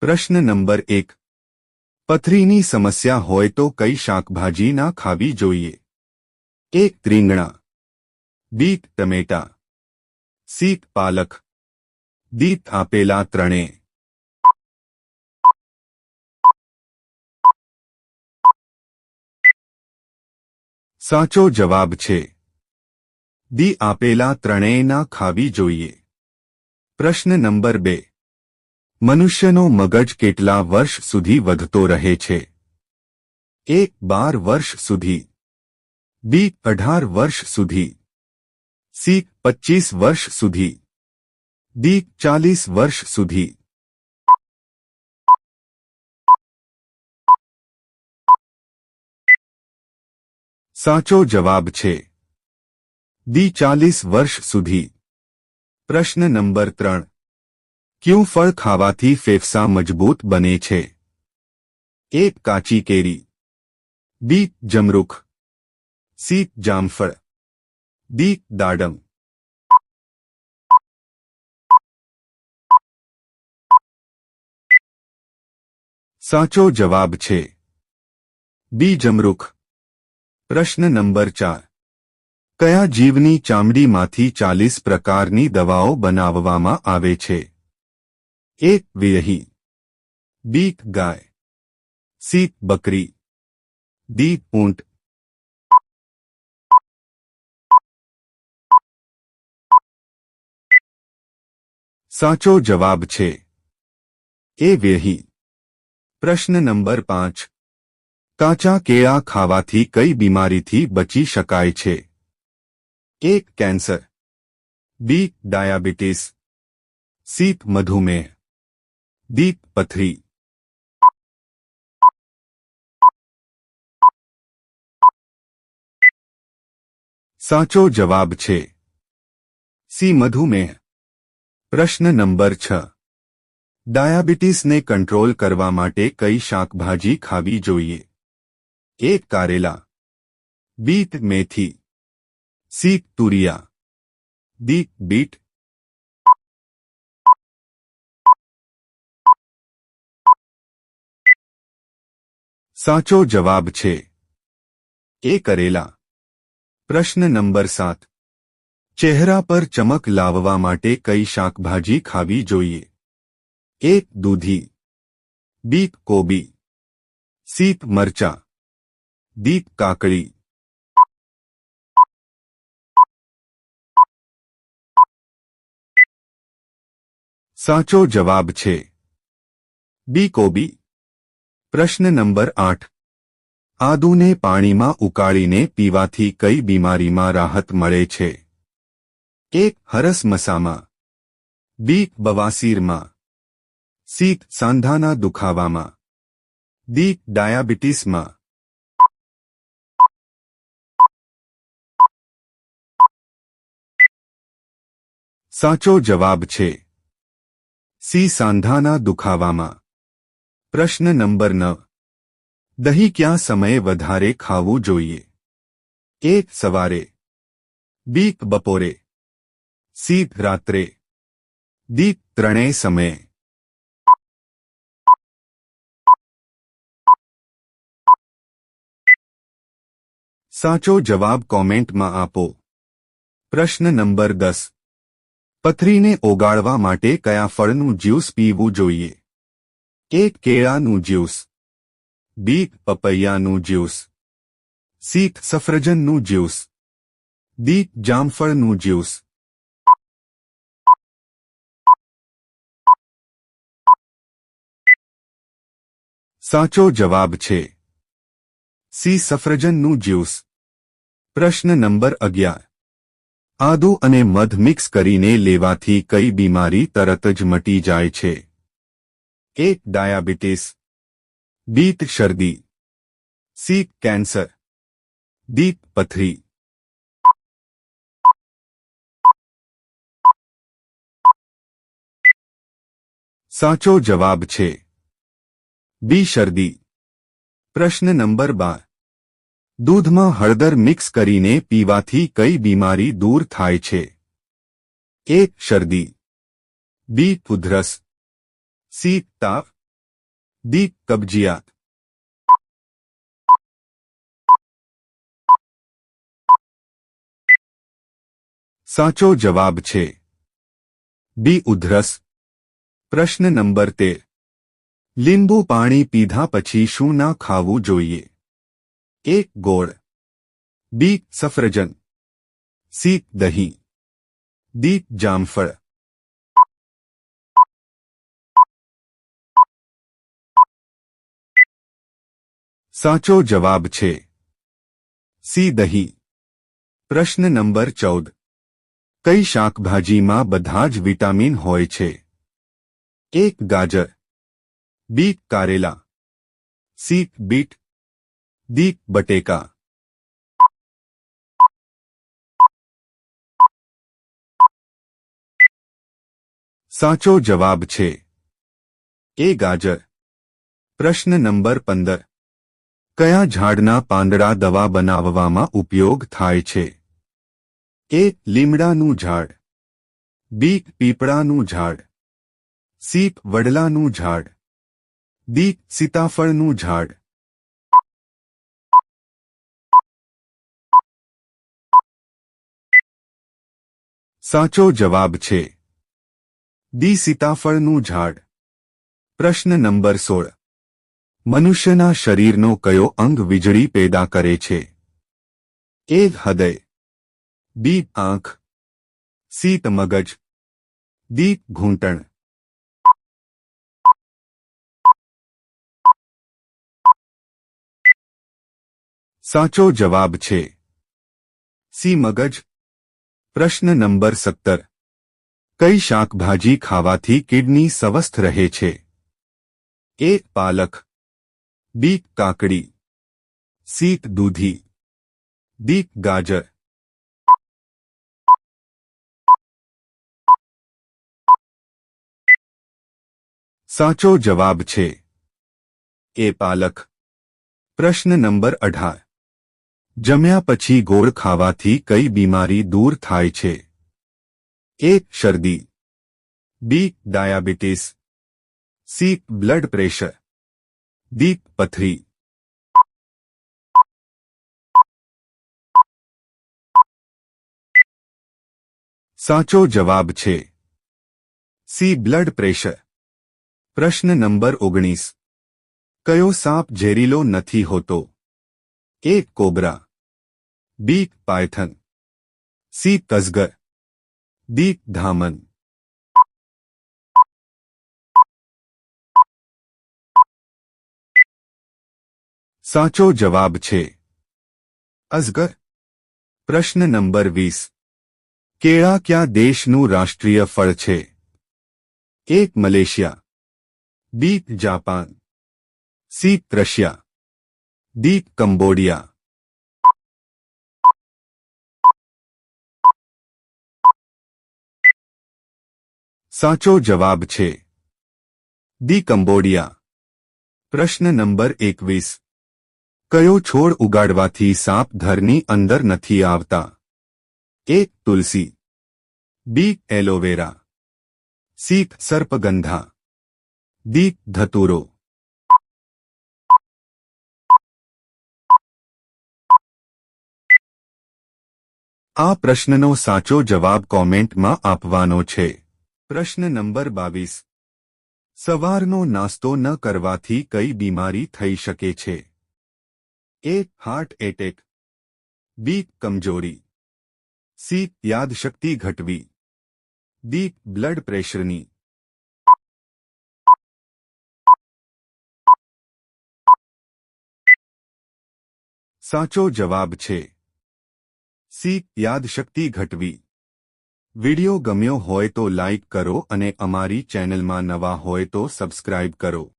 પ્રશ્ન નંબર એક. પથરીની સમસ્યા હોય તો કઈ શાકભાજી ના ખાવી જોઈએ? એક રીંગણા. બીટ ટમેટા. સીત પાલક. દીત આપેલા ત્રણે. સાચો જવાબ છે. દી આપેલા ત્રણેય ના ખાવી જોઈએ. પ્રશ્ન નંબર બે. મનુષ્યનો મગજ કેટલા વર્ષ સુધી વધતો રહે છે એક બાર વર્ષ સુધી બી અઢાર વર્ષ સુધી સી પચીસ વર્ષ સુધી ડી ચાલીસ વર્ષ સુધી સાચો જવાબ છે ડી ચાલીસ વર્ષ સુધી પ્રશ્ન નંબર ત્રણ ક્યું ફળ ખાવાથી ફેફસા મજબૂત બને છે? એક કાચી કેરી. બી જમરૂખ. સી જામફળ. દી દાડમ. સાચો જવાબ છે. બી જમરૂખ. પ્રશ્ન નંબર ચાર. કયા જીવની ચામડીમાંથી ચાલીસ પ્રકારની દવાઓ બનાવવામાં આવે છે? એક વિરહી બી ગાય સી બકરી ડી ઊંટ સાચો જવાબ છે એ વેહી પ્રશ્ન નંબર પાંચ કાચા કેળા ખાવાથી કઈ બીમારીથી બચી શકાય છે એક કેન્સર બી ડાયાબિટીસ સી મધુમેહ ડી પથરી સાચો જવાબ છે સી મધુમેહ પ્રશ્ન નંબર છ ડાયાબિટીસને કંટ્રોલ કરવા માટે કઈ શાકભાજી ખાવી જોઈએ એક કારેલા બીટ મેથી સી તુરિયા દી બીટ સાચો જવાબ છે એ કરેલા પ્રશ્ન નંબર સાત ચહેરા પર ચમક લાવવા માટે કઈ શાકભાજી ખાવી જોઈએ એક દૂધી બીટ કોબી સીત મરચા દીપ કાકડી સાચો જવાબ છે બી કોબી પ્રશ્ન નંબર આઠ. આદુને પાણીમાં ઉકાળીને પીવાથી કઈ બીમારીમાં રાહત મળે છે? એક હરસમસામાં. બી. બવાસીરમાં. સી. સાંધાના દુખાવામાં. દી ડાયાબિટીસમાં. સાચો જવાબ છે. સી. સાંધાના દુખાવામાં. પ્રશ્ન નંબર નવ દહીં ક્યાં સમયે વધારે ખાવું જોઈએ? એક સવારે. બી, બપોરે. સી, રાત્રે. દી ત્રણેય સમયે. સાચો જવાબ કોમેન્ટમાં આપો. પ્રશ્ન નંબર દસ. પથરીને ઓગાળવા માટે કયા ફળનું જ્યુસ પીવું જોઈએ? એક કેળાનું જ્યુસ. બી પપૈયાનું જ્યુસ. સી સફરજનનું જ્યુસ. ડી જામફળનું જ્યુસ. સાચો જવાબ છે. સી સફરજનનું જ્યુસ. પ્રશ્ન નંબર અગિયાર. આદુ અને મધ મિક્સ કરીને લેવાથી કઈ બીમારી તરત જ મટી જાય છે? એક ડાયાબિટીસ બીટ શરદી સી કેન્સર ડી પથરી સાચો જવાબ છે બી શરદી પ્રશ્ન નંબર બાર દૂધમાં હળદર મિક્સ કરીને પીવાથી કઈ બીમારી દૂર થાય છે એક શરદી બી ઉધરસ સી તાવ દી કબજિયાત સાચો જવાબ છે બી ઉધરસ પ્રશ્ન નંબર તેર લીંબુ પાણી પીધા પછી શું ના ખાવું જોઈએ એક ગોળ બી સફરજન સી દહીં દી જામફળ સાચો જવાબ છે. સી દહીં. પ્રશ્ન નંબર ચૌદ. કઈ શાકભાજીમાં બધા જ વિટામિન હોય છે? એક, ગાજર. બી, કારેલા. C, beet. દી બટેકા. સાચો જવાબ છે. એ, ગાજર. પ્રશ્ન નંબર પંદર. કયા ઝાડના પાંદડા દવા બનાવવામાં ઉપયોગ થાય છે? એ, લીમડાનું ઝાડ. બી, પીપળાનું ઝાડ. સી, વડલાનું ઝાડ. દી સીતાફળનું ઝાડ. સાચો જવાબ છે. દી સીતાફળનું ઝાડ. પ્રશ્ન નંબર સોળ. મનુષ્યના શરીરનો કયો અંગ વીજળી પેદા કરે છે? એ હૃદય. બી આંખ. સીત મગજ. દી ઘૂંટણ. સાચો જવાબ છે. સી મગજ. પ્રશ્ન નંબર સત્તર. કઈ શાકભાજી ખાવાથી કિડની સ્વસ્થ રહે છે? એ પાલક. બી કાકડી સી દૂધી દી ગાજર સાચો જવાબ છે એ પાલક પ્રશ્ન નંબર અઢાર જમ્યા પછી ગોળ ખાવાથી કઈ બીમારી દૂર થાય છે એ શરદી B diabetes C blood pressure દી પથરી સાચો જવાબ છે સી બ્લડ પ્રેશર પ્રશ્ન નંબર ઓગણીસ કયો સાપ ઝેરીલો નથી હોતો A cobra B python C તસગર દી ધામન સાચો જવાબ છે. અઝગર. પ્રશ્ન નંબર વીસ. કેળા ક્યાં દેશનું રાષ્ટ્રીય ફળ છે? એક, Malaysia. B, Japan. C, Russia. D Cambodia. સાચો જવાબ છે. દી કંબોડિયા. પ્રશ્ન નંબર એકવીસ. કયો છોડ ઉગાડવાથી સાપ ઘરની અંદર નથી આવતા? A, Tulsi. B, aloe vera. C, સર્પગંધા. દી ધતુરો. આ પ્રશ્નનો સાચો જવાબ કોમેન્ટમાં આપવાનો છે. પ્રશ્ન નંબર બાવીસ. સવારનો નાસ્તો ન કરવાથી કઈ બીમારી થઈ શકે છે? એ હાર્ટ એટેક બી કમજોરી. સી યાદશક્તિ ઘટવી. ડી બ્લડ પ્રેશરની સાચો જવાબ છે. સી યાદશક્તિ ઘટવી. વિડિયો ગમ્યો હોય તો લાઇક કરો અને અમારી ચેનલમાં નવા હોય તો સબસ્ક્રાઇબ કરો.